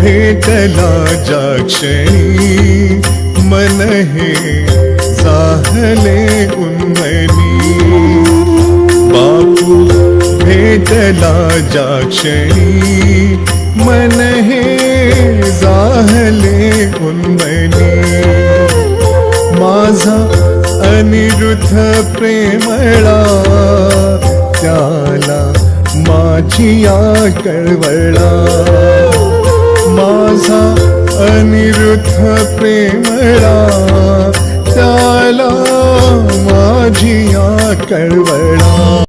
भेटला ज्या क्षणी मन हे साहले उन्मनी. बापू भेटला ज्या क्षणी मन हे जाहले उन्मनी. माझा अनिरुद्ध प्रेमळा त्याला माझी या कळवळा माझा अनिरुद्ध प्रेमळा त्याला माझी या कळवळा